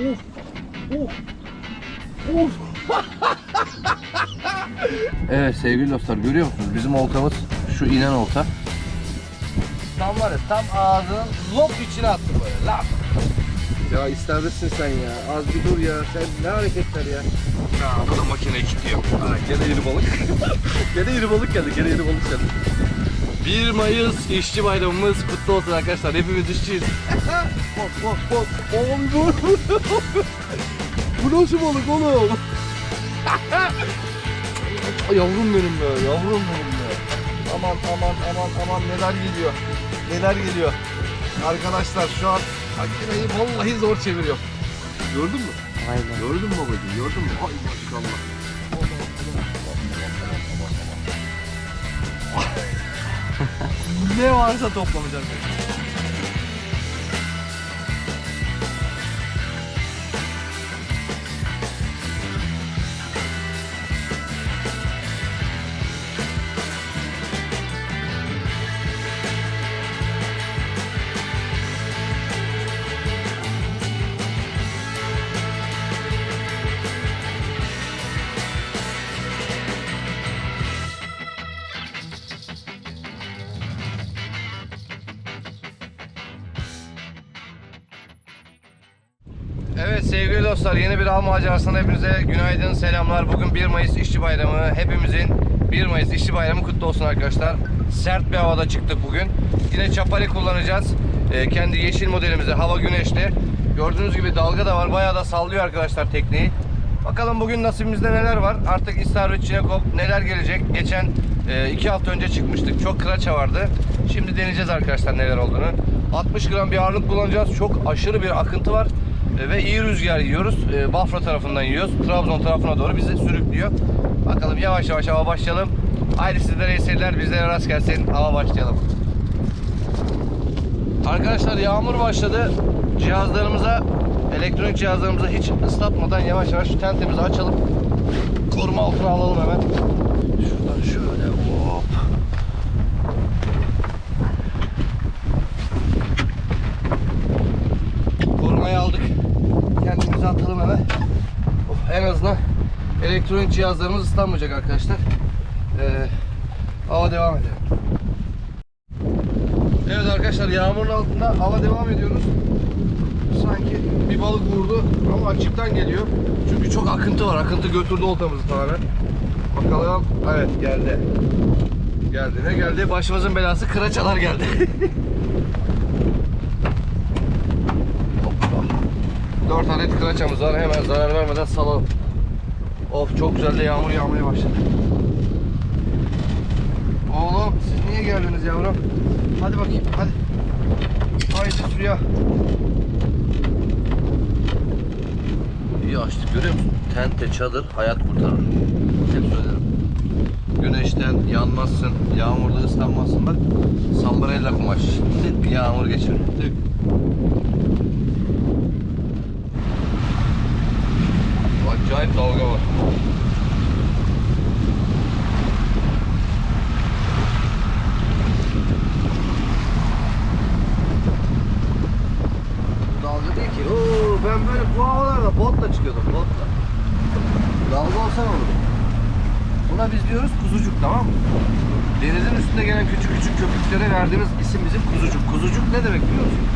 Of. Of. Of. evet sevgili dostlar görüyor musunuz? Bizim oltamız şu inen olta. Tam var ya tam ağzının lop içine attı böyle lap. Ya isterdesin sen ya. Az bir dur ya. Sen ne hareketler ya. Ya bu da makineyi kilitliyor. Ha, gene yeni balık. gene yeni balık geldi. Gene yeni balık geldi. 1 Mayıs İşçi Bayramımız kutlu olsun arkadaşlar. Hepimiz işçiyiz. bak bak bak. Oğlum bu. bu nasıl balık oğlum? yavrum benim be. Yavrum benim be. Aman aman aman aman neler geliyor. Neler geliyor. Arkadaşlar şu an makineyi vallahi zor çeviriyor. Gördün mü? Aynen. Gördün mü babacığım? Gördün mü? Ay maşallah. ne varsa toplamayacağız. Bir av macerasına hepinize günaydın selamlar. Bugün 1 Mayıs İşçi Bayramı. Hepimizin 1 Mayıs İşçi Bayramı kutlu olsun arkadaşlar. Sert bir havada çıktık bugün. Yine çapari kullanacağız. Ee, kendi yeşil modelimizi hava güneşli. Gördüğünüz gibi dalga da var. Bayağı da sallıyor arkadaşlar tekneyi. Bakalım bugün nasibimizde neler var. Artık İstavrit, Çinekop neler gelecek. Geçen e, iki hafta önce çıkmıştık. Çok kıraça vardı. Şimdi deneyeceğiz arkadaşlar neler olduğunu. 60 gram bir ağırlık kullanacağız. Çok aşırı bir akıntı var. E, ve iyi rüzgar yiyoruz. E, Bafra tarafından yiyoruz. Trabzon tarafına doğru bizi sürüklüyor. Bakalım yavaş yavaş hava başlayalım. Haydi sizlere iyi seyirler. Bizlere rast gelsin. Hava başlayalım. Arkadaşlar yağmur başladı. Cihazlarımıza, elektronik cihazlarımıza hiç ıslatmadan yavaş yavaş şu tentemizi açalım. Koruma altına alalım hemen. Şuradan şöyle hop. Korumayı aldık. Kendimizi atalım hemen. Of, en azından elektronik cihazlarımız ıslanmayacak arkadaşlar. Ee, hava devam edelim. Evet arkadaşlar yağmurun altında hava devam ediyoruz. Sanki bir balık vurdu ama açıktan geliyor. Çünkü çok akıntı var. Akıntı götürdü oltamızı tamamen. Bakalım. Evet geldi. Geldi. Ne geldi? Başımızın belası kıraçalar geldi. 4 adet kıraçamız var. Hemen zarar vermeden salalım. Of çok güzel de yağmur yağmaya başladı. Oğlum siz niye geldiniz yavrum? Hadi bakayım hadi. Haydi suya. İyi açtık görüyor musun? Tente çadır hayat kurtarır. Hep söylerim. Güneşten yanmazsın, yağmurda ıslanmazsın bak. Sambrella kumaş. Tık yağmur geçirir. Tık. Acayip dalga var. Dalga değil ki. Oo, ben böyle bu havalarda botla çıkıyordum botla. Dalga olsa ne olur? Buna biz diyoruz kuzucuk tamam mı? Denizin üstünde gelen küçük küçük köpüklere verdiğimiz isim bizim kuzucuk. Kuzucuk ne demek biliyor musun?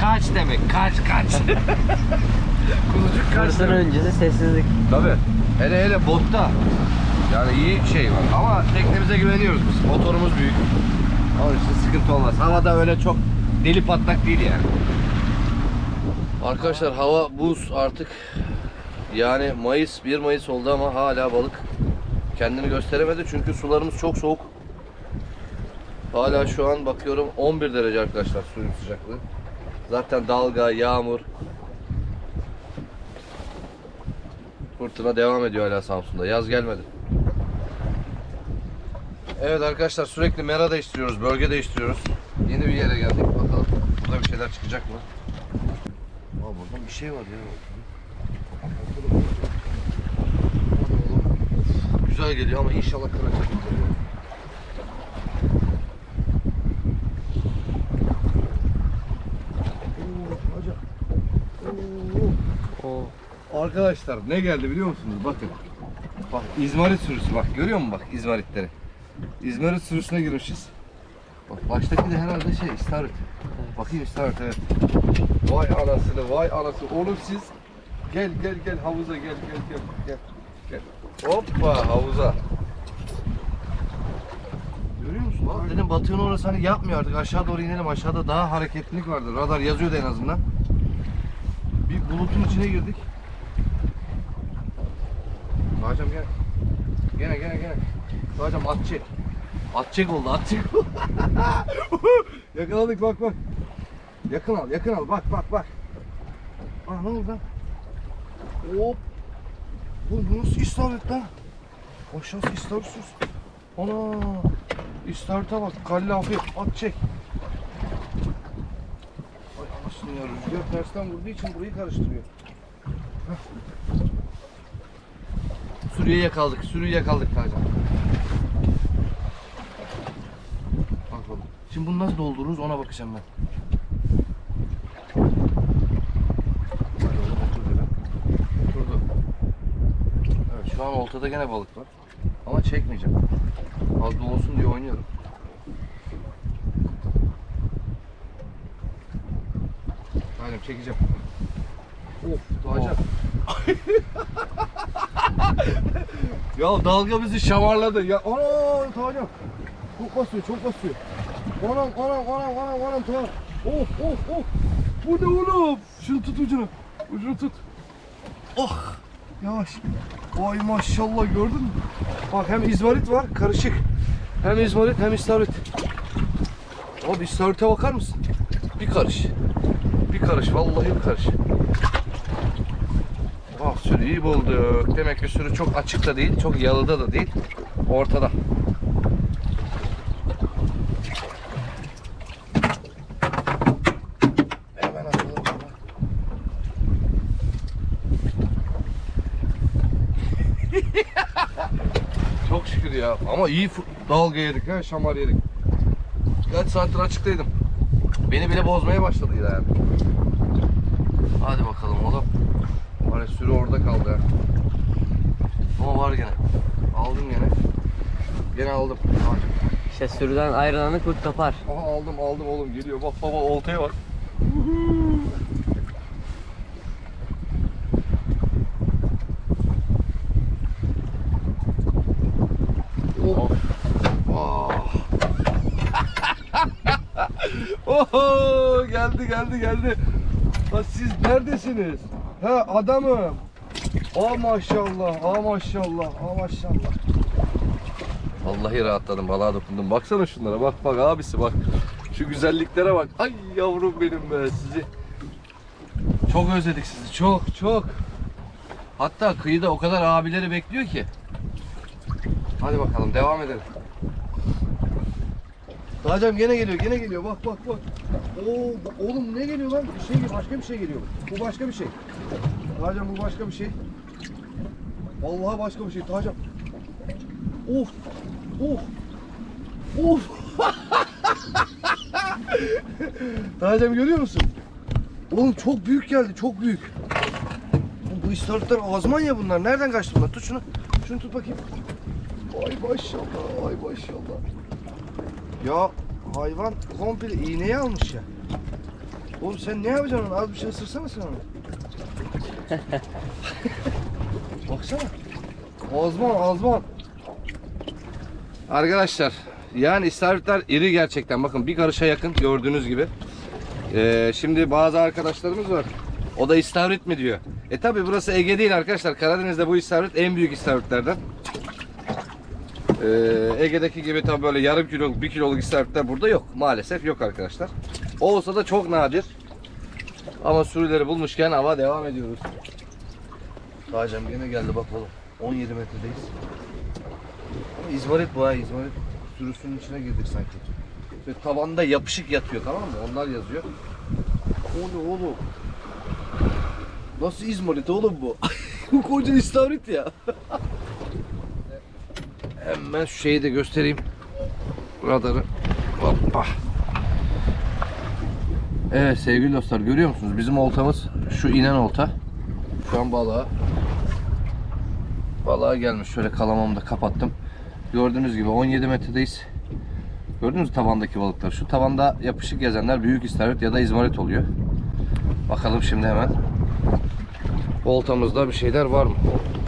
Kaç demek. Kaç kaç. kuzucuk kaç Kırsın demek. öncesi sessizlik. Tabii. Hele hele botta. Yani iyi şey var. Ama teknemize güveniyoruz biz. Motorumuz büyük. Onun için sıkıntı olmaz. Havada öyle çok deli patlak değil yani. Arkadaşlar hava buz artık. Yani Mayıs 1 Mayıs oldu ama hala balık kendini gösteremedi çünkü sularımız çok soğuk. Hala şu an bakıyorum 11 derece arkadaşlar suyun sıcaklığı. Zaten dalga, yağmur, Fırtına devam ediyor hala Samsun'da. Yaz gelmedi. Evet arkadaşlar sürekli mera değiştiriyoruz, bölge değiştiriyoruz. Yeni bir yere geldik. Bakalım burada bir şeyler çıkacak mı? Aa burada bir şey var ya. Güzel geliyor ama inşallah kıracak. Oo, hoca. Oo. Arkadaşlar ne geldi biliyor musunuz? Bakın. Bak izmarit sürüsü bak görüyor musun bak izmaritleri? İzmarit sürüsüne girmişiz. Bak baştaki de herhalde şey istavrit. Bakayım istavrit evet. Vay anasını vay anası. Oğlum siz gel gel gel havuza gel gel gel gel. Gel. Hoppa havuza. Görüyor musun? Bak dedim Batı'nın orası hani yapmıyor artık aşağı doğru inelim aşağıda daha hareketlilik vardır. Radar yazıyordu en azından. Bir bulutun içine girdik. Gel. Gene gene gene. Hocam at çek. At çek oldu at çek oldu. Yakaladık bak bak. Yakın al yakın al bak bak bak. Aa ne oldu lan? Hop. Oğlum bu nasıl istavrit lan? Aşağısı istavritsiz. Ana. İstavrite bak. Kallafi at çek. Ay anasını ya rüzgar tersten vurduğu için burayı karıştırıyor. Heh. Sürüye yakaladık, sürüyü yakaladık Tacan. Bak oğlum. Şimdi bunu nasıl doldururuz ona bakacağım ben. Oturdu. Evet şu an oltada gene balık var. Ama çekmeyeceğim. Az da olsun diye oynuyorum. Tanem çekeceğim. Of Tacan. ya dalga bizi şamarladı. Ya ana Tacan. Çok basıyor, çok basıyor. Anam, anam, anam, anam, anam Tacan. Of, of, of. Bu ne oğlum? Şunu tut ucunu. Ucunu tut. Oh. Yavaş. Vay maşallah gördün mü? Bak hem izmarit var karışık. Hem izmarit hem istavrit. Abi istavrite bakar mısın? Bir karış. Bir karış vallahi bir karış. Bak sürüyü bulduk. Demek ki sürü çok açıkta değil, çok yalıda da değil. Ortada. Çok şükür ya. Ama iyi dalga yedik ha, şamar yedik. Kaç saattir açıktaydım. Beni bile bozmaya başladı yani. Hadi bakalım oğlum. Var ya sürü orada kaldı ha. Ama var gene. Aldım gene. Gene aldım. İşte sürüden ayrılanı kurt kapar. Aha aldım aldım oğlum geliyor. Bak baba oltaya bak. Ah. Oho geldi geldi geldi. Lan siz neredesiniz? Ha adamım. Aa maşallah, aa maşallah, aa maşallah. Vallahi rahatladım, balığa dokundum. Baksana şunlara, bak bak abisi bak. Şu güzelliklere bak. Ay yavrum benim be sizi. Çok özledik sizi, çok çok. Hatta kıyıda o kadar abileri bekliyor ki. Hadi bakalım devam edelim. Hocam gene geliyor, gene geliyor. Bak bak bak. Oo, oğlum ne geliyor lan? Bir şey başka bir şey geliyor. Bu başka bir şey. Hocam bu başka bir şey. Vallahi başka bir şey. Hocam. Of. Of. Of. Hocam görüyor musun? Oğlum çok büyük geldi, çok büyük. Bu istavritler azman ya bunlar. Nereden kaçtı bunlar? Tut şunu. Şunu tut bakayım. Vay maşallah, vay maşallah. Ya hayvan komple iğneyi almış ya. Oğlum sen ne yapacaksın? Az bir şey ısırsana sen onu. Baksana. Azman azman. Arkadaşlar yani istavritler iri gerçekten. Bakın bir karışa yakın gördüğünüz gibi. Ee, şimdi bazı arkadaşlarımız var. O da istavrit mi diyor. E tabi burası Ege değil arkadaşlar. Karadeniz'de bu istavrit en büyük istavritlerden. Ee, Ege'deki gibi tabi böyle yarım kiloluk, bir kiloluk istavritler burada yok. Maalesef yok arkadaşlar. Olsa da çok nadir. Ama sürüleri bulmuşken hava devam ediyoruz. Hacım gene geldi bak oğlum. 17 metredeyiz. Ama İzmarit bu ha İzmarit. Sürüsünün içine girdik sanki. Ve tavanda yapışık yatıyor tamam mı? Onlar yazıyor. O ne oğlum? Nasıl İzmarit oğlum bu? bu koca istavrit ya. Hemen şu şeyi de göstereyim. Radarı. Hoppa. Evet sevgili dostlar görüyor musunuz? Bizim oltamız şu inen olta. şu an balığa. Balığa gelmiş. Şöyle kalamamı da kapattım. Gördüğünüz gibi 17 metredeyiz. Gördünüz mü tabandaki balıklar? Şu tabanda yapışık gezenler büyük istavrit ya da izmarit oluyor. Bakalım şimdi hemen. Voltamızda bir şeyler var mı?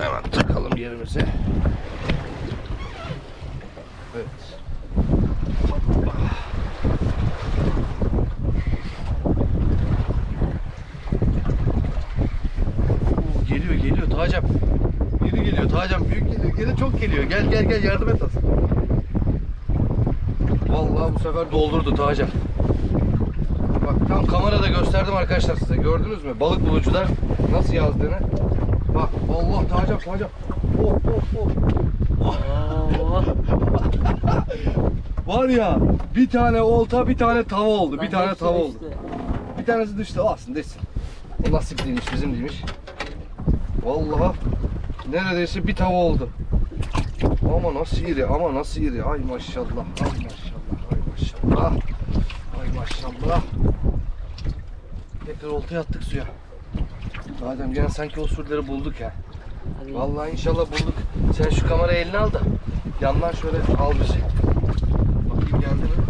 Hemen takalım yerimize. Evet. Oo, Geliyor geliyor Tacem. Biri geliyor Tacem Gene çok geliyor. Gel gel gel yardım et az. Vallahi bu sefer doldurdu Tacem. Bak tam kamerada gösterdim arkadaşlar size. Gördünüz mü? Balık bulucular nasıl yazdığını. Bak Allah Tacem Tacem. Oh oh oh. Oo. Var ya bir tane olta bir tane tava oldu. Bir Lan tane tava oldu. Bir tanesi düştü. Alsın desin. O nasipliymiş bizim değilmiş. Vallahi neredeyse bir tava oldu. Ama nasıl iri ama nasıl iri. Ay maşallah. Ay maşallah. Ay maşallah. Ay maşallah. Tekrar oltaya attık suya. Adem gene sanki o sürüleri bulduk ya. Vallahi inşallah bulduk. Sen şu kamerayı eline al da yandan şöyle al bizi. Bakayım geldi mi?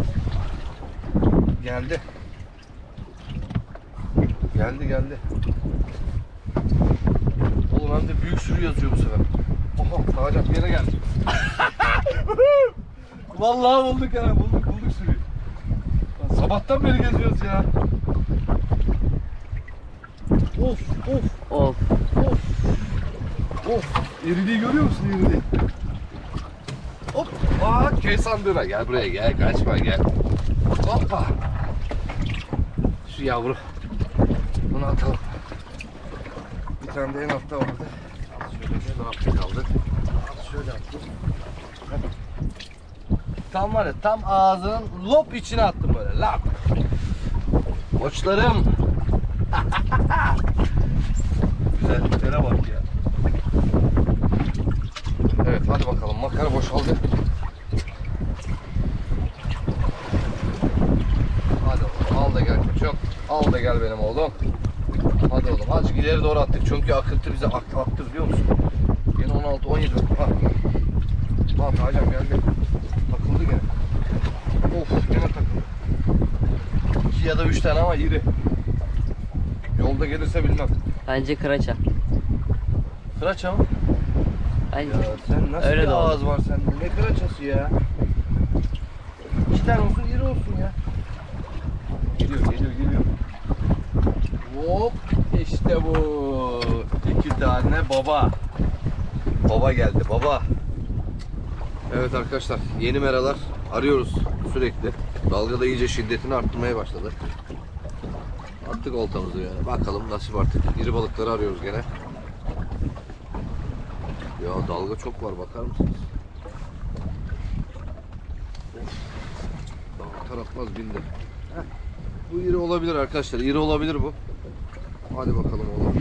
Geldi. Geldi geldi. Oğlum hem de büyük sürü yazıyor bu sefer. Oha Tacap bir yere geldi. Vallahi bulduk ya bulduk bulduk sürüyü. Lan Sabahtan beri geziyoruz ya. Of of Of. Of. Of. İriliği görüyor musun iriliği? Hop. Aa köy sandığına. Gel buraya gel. Kaçma gel. Hoppa. Şu yavru. Bunu atalım. Bir tane de en altta vardı. Ne yaptı kaldı? Al Şöyle attım. Tam var ya tam ağzının lop içine attım böyle. Lap. Koçlarım. Güzelliklere bak ya. Evet hadi bakalım makara boşaldı. Hadi oğlum al da gel koçum. Al da gel benim oğlum. Hadi oğlum azıcık ileri doğru attık çünkü akıntı bize attı, attı biliyor musun? Yine 16 17. Ha. Bak hacım geldi. Takıldı gene. Of gene takıldı. 2 ya da 3 tane ama iri. Yolda gelirse bilmem. Bence kıraça. Kıraça mı? Bence. Ya sen nasıl Öyle bir ağız var sende? Ne kıraçası ya? İki tane olsun ya. Geliyor, geliyor, geliyor. Hop, işte bu. İki tane baba. Baba geldi, baba. Evet arkadaşlar, yeni meralar arıyoruz sürekli. Dalga da iyice şiddetini arttırmaya başladı. Attık oltamızı yani. Bakalım nasip artık. İri balıkları arıyoruz gene. Ya dalga çok var bakar mısınız? Daha tarafmaz bindi. Bu iri olabilir arkadaşlar. İri olabilir bu. Hadi bakalım oğlum.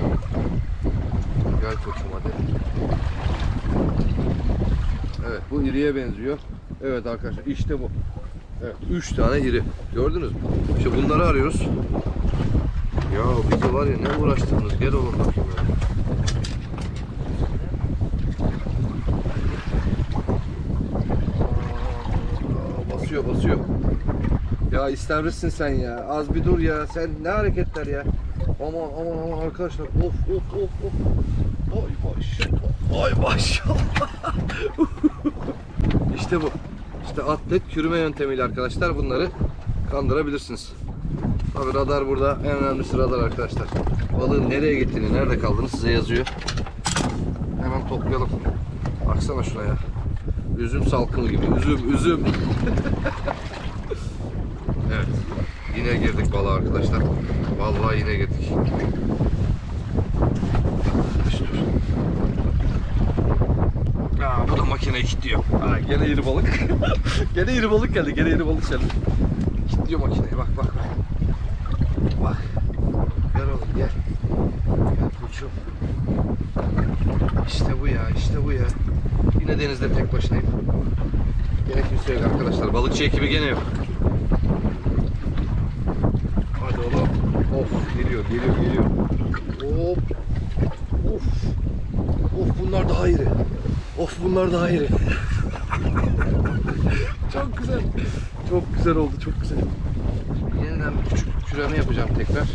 Gel koçum hadi. Evet bu iriye benziyor. Evet arkadaşlar işte bu. Evet 3 tane iri. Gördünüz mü? İşte bunları arıyoruz. Ya bizi var ya ne uğraştınız. Gel oğlum bakayım. ya. Aa, basıyor basıyor. Ya istavritsin sen ya. Az bir dur ya. Sen ne hareketler ya. Aman aman aman arkadaşlar. Of of of of. Ay maşallah. Ay maşallah. işte bu. İşte atlet kürüme yöntemiyle arkadaşlar bunları kandırabilirsiniz. Tabi radar burada en önemlisi radar arkadaşlar. Balığın nereye gittiğini, nerede kaldığını size yazıyor. Hemen toplayalım. Baksana şuraya. Üzüm salkımı gibi. Üzüm, üzüm. evet. Yine girdik balığa arkadaşlar. Vallahi yine girdik. Aa, bu da makineyi kilitliyor. Aa, gene iri balık. gene iri balık geldi. Gene iri balık geldi. Kilitliyor makineyi. Bak bak bak. Bak. Gel oğlum gel. Gel koçum. İşte bu ya, işte bu ya. Yine denizde tek başınayım. Gene kimse yok arkadaşlar. Balıkçı ekibi gene yok. Hadi oğlum. Of geliyor, geliyor, geliyor. Hop. Of. Of bunlar daha iri. Of bunlar daha iri. çok güzel. Çok güzel oldu, çok güzel. Yeniden bir küçük küreme yapacağım tekrar.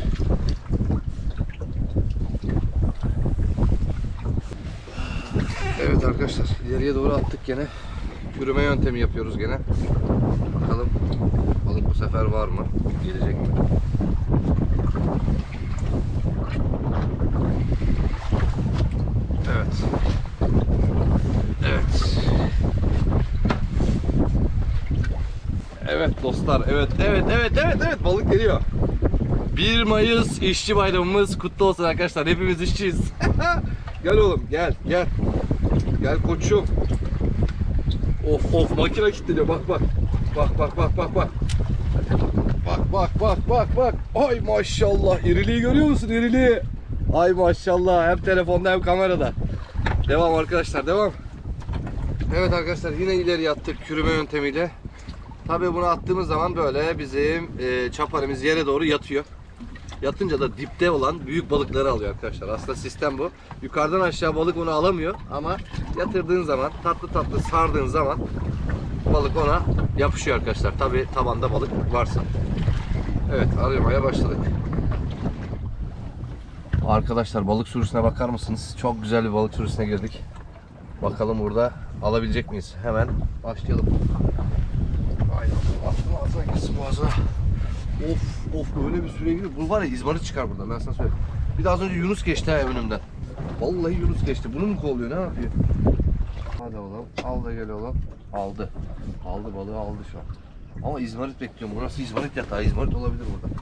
Evet arkadaşlar, ileriye doğru attık gene. Küreme yöntemi yapıyoruz gene. Bakalım balık bu sefer var mı? Gelecek mi? Evet. Evet. Evet dostlar. Evet, evet, evet, evet, evet. Balık geliyor. 1 Mayıs işçi bayramımız kutlu olsun arkadaşlar. Hepimiz işçiyiz. gel oğlum, gel, gel. Gel koçum. Of of makine kilitleniyor. Bak bak. Bak bak bak bak bak. Bak bak bak bak. Ay maşallah. İriliği görüyor musun? İriliği. Ay maşallah. Hem telefonda hem kamerada. Devam arkadaşlar devam. Evet arkadaşlar yine ileri attık kürüme yöntemiyle. Tabii bunu attığımız zaman böyle bizim e, çaparımız yere doğru yatıyor. Yatınca da dipte olan büyük balıkları alıyor arkadaşlar. Aslında sistem bu. Yukarıdan aşağı balık onu alamıyor ama yatırdığın zaman tatlı tatlı sardığın zaman balık ona yapışıyor arkadaşlar. Tabii tabanda balık varsa. Evet aramaya başladık. Arkadaşlar balık sürüsüne bakar mısınız? Çok güzel bir balık sürüsüne girdik. Bakalım burada alabilecek miyiz? Hemen başlayalım. Aynen. Attım ağzına girsin boğazına. Of of böyle bir süre gidiyor. Bu var ya izmarit çıkar buradan ben sana söyleyeyim. Bir de az önce Yunus geçti ha önümden. Vallahi Yunus geçti. Bunu mu kovalıyor? Ne yapıyor? Hadi oğlum. Al da gel oğlum. Aldı. Aldı balığı aldı şu an. Ama izmarit bekliyorum. Burası izmarit yatağı. İzmarit olabilir burada.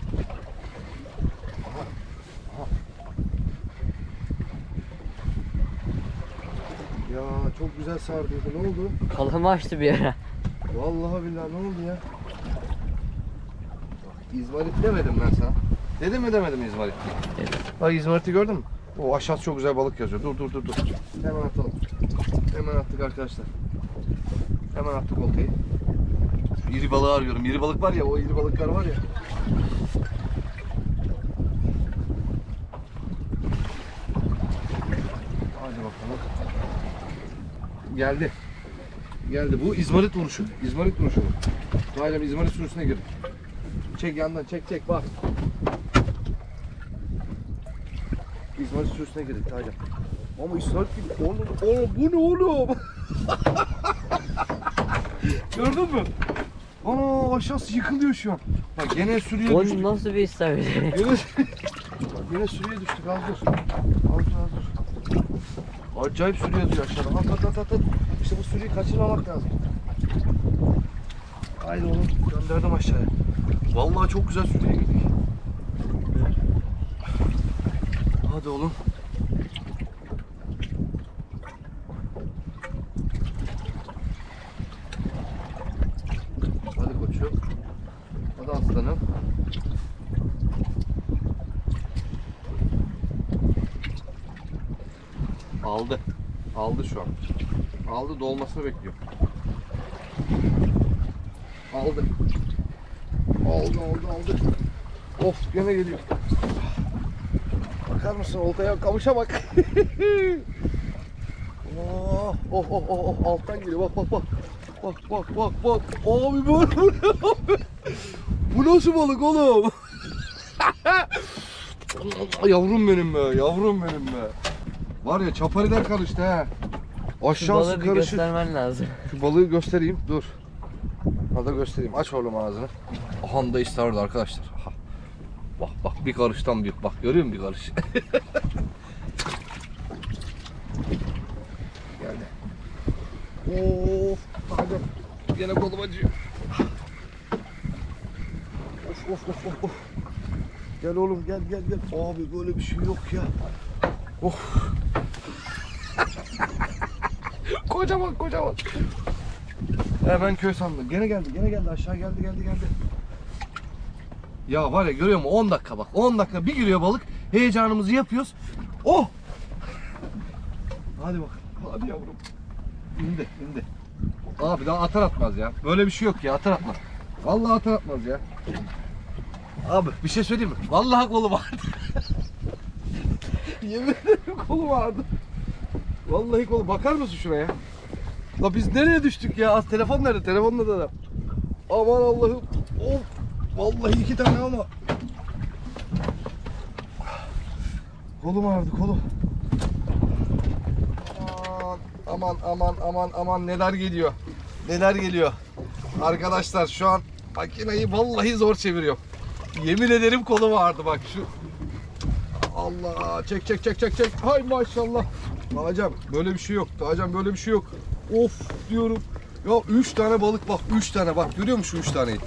Ya çok güzel sardıydı. Ne oldu? Kalımı açtı bir ara. Vallahi billahi ne oldu ya? İzmarit demedim ben sana. Dedim mi demedim İzmarit diye. Dedim. Bak İzmarit'i gördün mü? O aşağısı çok güzel balık yazıyor. Dur dur dur dur. Hemen atalım. Hemen attık arkadaşlar. Hemen attık oltayı. İri balığı arıyorum. İri balık var ya o iri balıklar var ya. Hadi bakalım. Geldi. Geldi. Bu İzmarit vuruşu. İzmarit vuruşu. Hala İzmarit sürüsüne gir. Çek yandan çek çek bak. İzmarit sürüsüne girdik Taylan. Ama İzmarit gibi. Oğlum, oğlum bu ne oğlum? Gördün mü? Ana aşağısı yıkılıyor şu an. Bak gene sürüye düştük. O nasıl bir isabet? Gene, Bak gene sürüye düştük. Az dur. Az dur az dur. Acayip sürü yazıyor aşağıda. At at at at. at. İşte bu sürüyü kaçırmamak lazım. Haydi oğlum gönderdim aşağıya. Vallahi çok güzel sürüye girdik. Hadi oğlum. Hadi koçum. Hadi aslanım. Aldı. Aldı şu an. Aldı dolmasını bekliyor. Aldı. Aldı aldı aldı. Of gene geliyor. Bakar mısın oltaya kamışa bak. oh, oh, oh, oh, oh, alttan geliyor bak bak bak. Bak bak bak bak. Abi bu, bu nasıl balık oğlum? yavrum benim be, yavrum benim be. Var ya çapariden karıştı ha. Aşağısı balığı bir karışık. göstermen lazım. Şu balığı göstereyim. Dur. Hadi göstereyim. Aç oğlum ağzını. Aha da istavrit arkadaşlar. Aha. Bak bak bir karıştan büyük. Bak görüyor musun bir karış? Geldi. Of. Hadi. Gene kolum acıyor. Of of of of. of. Gel oğlum gel gel gel. Abi böyle bir şey yok ya. Of. Kocaman kocaman. Hemen köy sandım. Gene geldi, gene geldi. Aşağı geldi, geldi, geldi. Ya var ya görüyor musun? 10 dakika bak. 10 dakika bir giriyor balık. Heyecanımızı yapıyoruz. Oh! Hadi bak. Hadi yavrum. İndi, indi. Abi daha atar atmaz ya. Böyle bir şey yok ya. Atar atmaz. Vallahi atar atmaz ya. Abi bir şey söyleyeyim mi? Vallahi kolu var. Yemin ederim kolum ağrıdı. Vallahi kolu. Bakar mısın şuraya? La biz nereye düştük ya? Az telefon nerede? Telefonla da. Aman Allah'ım. Of. Vallahi iki tane ama. Kolum ağrıdı kolum. Aman aman aman aman aman neler geliyor. Neler geliyor. Arkadaşlar şu an makineyi vallahi zor çeviriyorum. Yemin ederim kolum ağrıdı bak şu. Allah çek çek çek çek çek. Hay maşallah. Hocam böyle bir şey yok. Hocam böyle bir şey yok. Of diyorum. Ya 3 tane balık bak 3 tane bak görüyor musun 3 taneyi?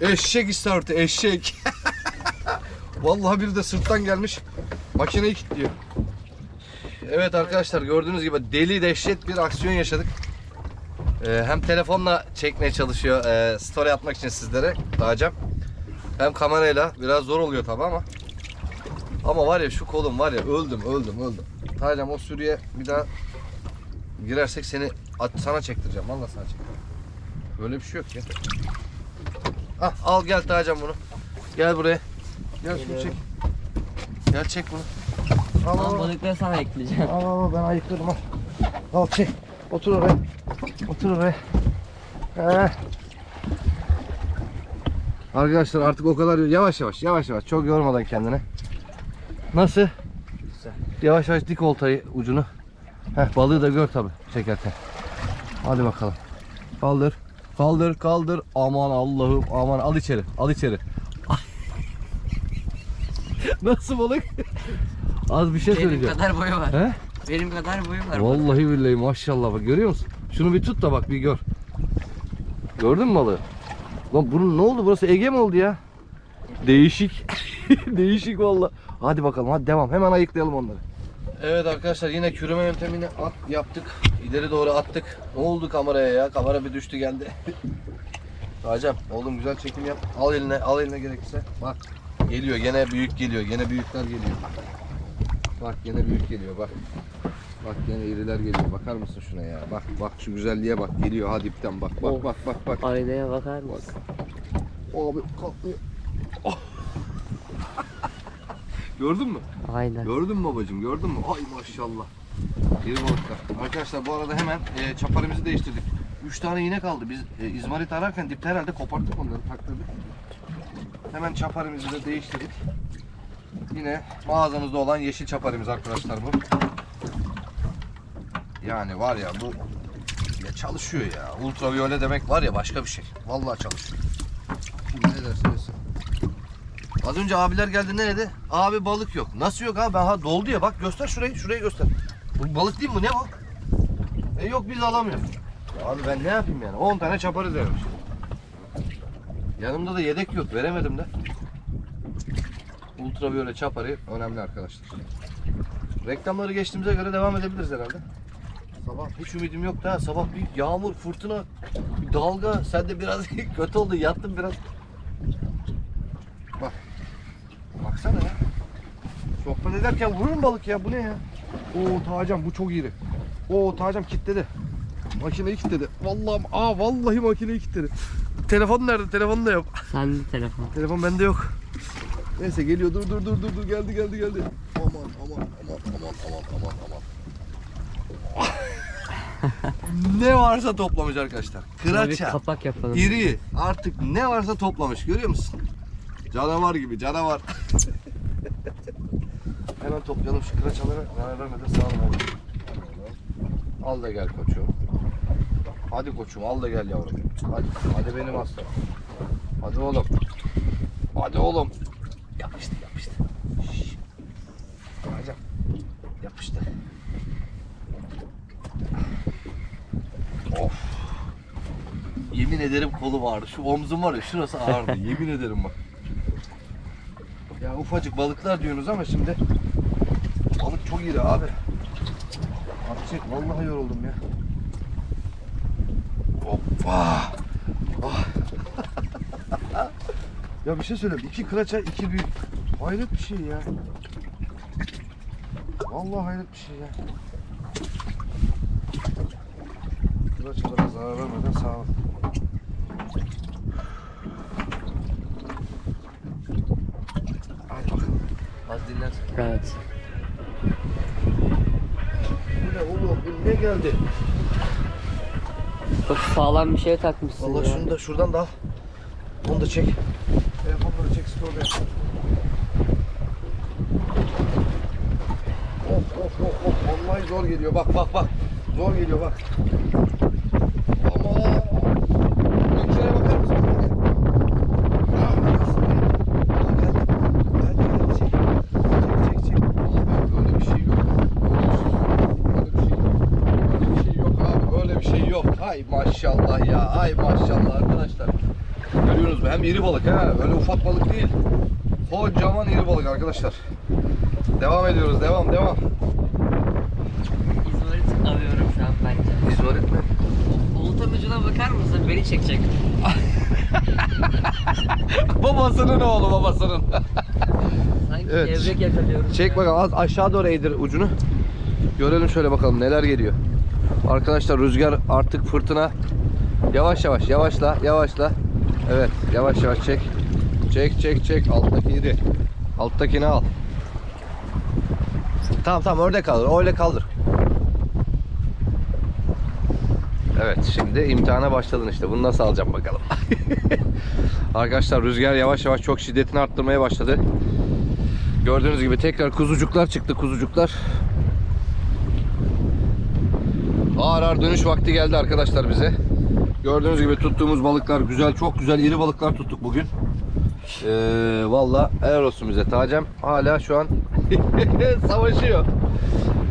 Eşek istavritı eşek. Vallahi biri de sırttan gelmiş. Makineyi kilitliyor. Evet arkadaşlar gördüğünüz gibi deli dehşet bir aksiyon yaşadık. Ee, hem telefonla çekmeye çalışıyor e, story atmak için sizlere Dağcam. Hem kamerayla biraz zor oluyor tabi ama. Ama var ya şu kolum var ya öldüm öldüm öldüm. Dağcam o sürüye bir daha girersek seni sana çektireceğim. Vallahi sana çektireceğim. Böyle bir şey yok ya. Ah, al gel Dağcam bunu. Gel buraya. Gel şunu çek. Gel çek bunu. Al, al, al. balıkları sana ekleyeceğim. Al al al ben ayıklarım al. Al çek. Otur oraya. Otur oraya. He. Arkadaşlar artık o kadar yavaş yavaş yavaş yavaş çok yormadan kendini. Nasıl? Güzel. Yavaş yavaş dik oltayı ucunu. Heh, balığı da gör tabi çekerken. Hadi bakalım. Kaldır. Kaldır kaldır. Aman Allah'ım aman al içeri. Al içeri. Nasıl balık? Az bir şey Benim söyleyeceğim. kadar boyu var. He? Benim kadar boyu var. Vallahi billahi maşallah bak görüyor musun? Şunu bir tut da bak bir gör. Gördün mü balığı? Lan bunun ne oldu? Burası Ege mi oldu ya? Değişik. Değişik valla. Hadi bakalım hadi devam. Hemen ayıklayalım onları. Evet arkadaşlar yine küreme yöntemini at, yaptık. İleri doğru attık. Ne oldu kameraya ya? Kamera bir düştü geldi. Hacım oğlum güzel çekim yap. Al eline al eline gerekirse. Bak geliyor gene büyük geliyor. Gene büyükler geliyor. Bak gene büyük geliyor bak. Bak gene iriler geliyor. Bakar mısın şuna ya? Bak bak şu güzelliğe bak. Geliyor ha dipten bak bak Of. bak bak bak. Aynaya bakar mısın? Abi katlıyor. Oh. Gördün mü? Aynen. Gördün mü babacığım? Gördün mü? Ay maşallah. İri balıklar. Arkadaşlar bu arada hemen e, çaparımızı değiştirdik. 3 tane iğne kaldı. Biz e, izmarit ararken dipte herhalde koparttık onları taktırdık. Hemen çaparımızı da değiştirdik. Yine mağazamızda olan yeşil çaparımız arkadaşlar bu. Yani var ya bu ya çalışıyor ya. Ultraviyole demek var ya başka bir şey. Vallahi çalışıyor. Ne dersin desin. Az önce abiler geldi ne dedi? Abi balık yok. Nasıl yok abi? Ha doldu ya bak göster şurayı şurayı göster. Bu balık değil mi bu ne bu? E yok biz alamıyoruz. Ya Abi ben ne yapayım yani? 10 tane çaparız vermiş. Yanımda da yedek yok veremedim de. Ultraviyole çaparı önemli arkadaşlar. Reklamları geçtiğimize göre devam edebiliriz herhalde. Sabah hiç ümidim yoktu ha. Sabah bir yağmur, fırtına, bir dalga. Sen de biraz kötü oldu. Yattın biraz. Bak. Baksana ya. Sohbet ederken vurur mu balık ya? Bu ne ya? Oo Tacam bu çok iri. Oo Tacam kilitledi. Makineyi kilitledi. Vallahi aa vallahi makineyi kilitledi. Telefon nerede? Telefonu da yok. Sen de telefon. Telefon bende yok. Neyse geliyor. Dur dur dur dur dur geldi geldi geldi. Aman aman aman aman aman aman aman. ne varsa toplamış arkadaşlar. Buna bir Kıraça, kapak yapalım. iri artık ne varsa toplamış. Görüyor musun? Canavar gibi canavar. Hemen toplayalım şu kıraçaları. Zarar vermeden sağlam olsun. Al da gel koçum. Hadi koçum al da gel yavrum. Hadi, hadi benim aslanım. Hadi oğlum. Hadi oğlum. Yapıştı yapıştı. Şşş. Yapıştı. Of. Yemin ederim kolum ağrıdı. Şu omzum var ya şurası ağrıdı. Yemin ederim bak. Ya ufacık balıklar diyorsunuz ama şimdi balık çok iri abi. Atacak vallahi yoruldum ya. Hoppa. Ah. ya bir şey söyleyeyim. İki kıraça, iki büyük. Hayret bir şey ya. Vallahi hayret bir şey ya. Kıraçalara zarar vermeden sağ ol. Hadi bakalım. Az dinlensin. Evet. Bu ne oğlum? Bu ne geldi? Çok sağlam bir şey takmışsın Allah ya. şunu da şuradan da al. Onu da çek. Telefonları çek story. Of of of of. Vallahi zor geliyor. Bak bak bak. Zor geliyor bak. Ama Gökçe'ye bakar mısın? Ya, geldi. Geldi, geldi. Çek. Çek, çek, çek. Abi böyle bir şey yok. Böyle bir şey yok. Böyle bir şey yok abi. Böyle bir şey yok. Hay Hay maşallah arkadaşlar. Görüyorsunuz mu? Hem iri balık ha. Öyle ufak balık değil. Kocaman iri balık arkadaşlar. Devam ediyoruz. Devam devam. İzmarit alıyorum şu an bence. İzmarit mi? Oltanın ucuna bakar mısın? Beni çekecek. babasının oğlu babasının. Sanki Evet. gevrek yakalıyorum. Çek ya. bakalım az aşağı doğru eğdir ucunu. Görelim şöyle bakalım neler geliyor. Arkadaşlar rüzgar artık fırtına. Yavaş yavaş yavaşla yavaşla. Evet yavaş yavaş çek. Çek çek çek alttaki iri. Alttakini al. Tamam tamam öyle kaldır öyle kaldır. Evet şimdi imtihana başladın işte. Bunu nasıl alacağım bakalım. Arkadaşlar rüzgar yavaş yavaş çok şiddetini arttırmaya başladı. Gördüğünüz gibi tekrar kuzucuklar çıktı kuzucuklar. Ağır ağır dönüş vakti geldi arkadaşlar bize. Gördüğünüz gibi tuttuğumuz balıklar güzel, çok güzel iri balıklar tuttuk bugün. Ee, Valla helal olsun bize. Tacem hala şu an savaşıyor.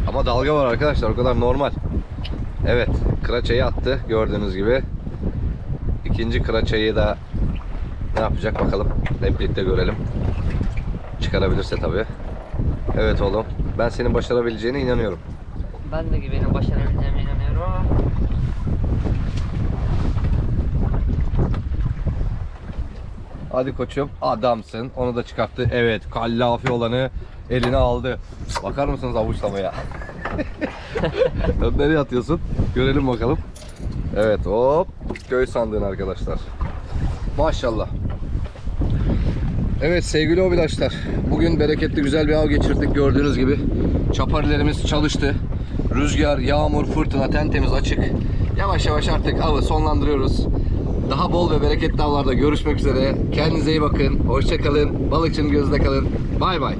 Ama dalga var arkadaşlar o kadar normal. Evet kıraçayı attı gördüğünüz gibi. İkinci kıraçayı da ne yapacak bakalım. Hep birlikte görelim. Çıkarabilirse tabii. Evet oğlum. Ben senin başarabileceğine inanıyorum. Ben de benim başarabileceğime inanıyorum ama. Hadi koçum. Adamsın. Onu da çıkarttı. Evet. Kallafi olanı eline aldı. Bakar mısınız avuçlamaya? Nereye atıyorsun? Görelim bakalım. Evet hop. Köy sandığın arkadaşlar. Maşallah. Evet sevgili obilaşlar. Bugün bereketli güzel bir av geçirdik gördüğünüz gibi. Çaparilerimiz çalıştı. Rüzgar, yağmur, fırtına, tentemiz açık. Yavaş yavaş artık avı sonlandırıyoruz. Daha bol ve bereketli avlarda görüşmek üzere. Kendinize iyi bakın. Hoşça kalın. Balıkçının gözünde kalın. Bay bay.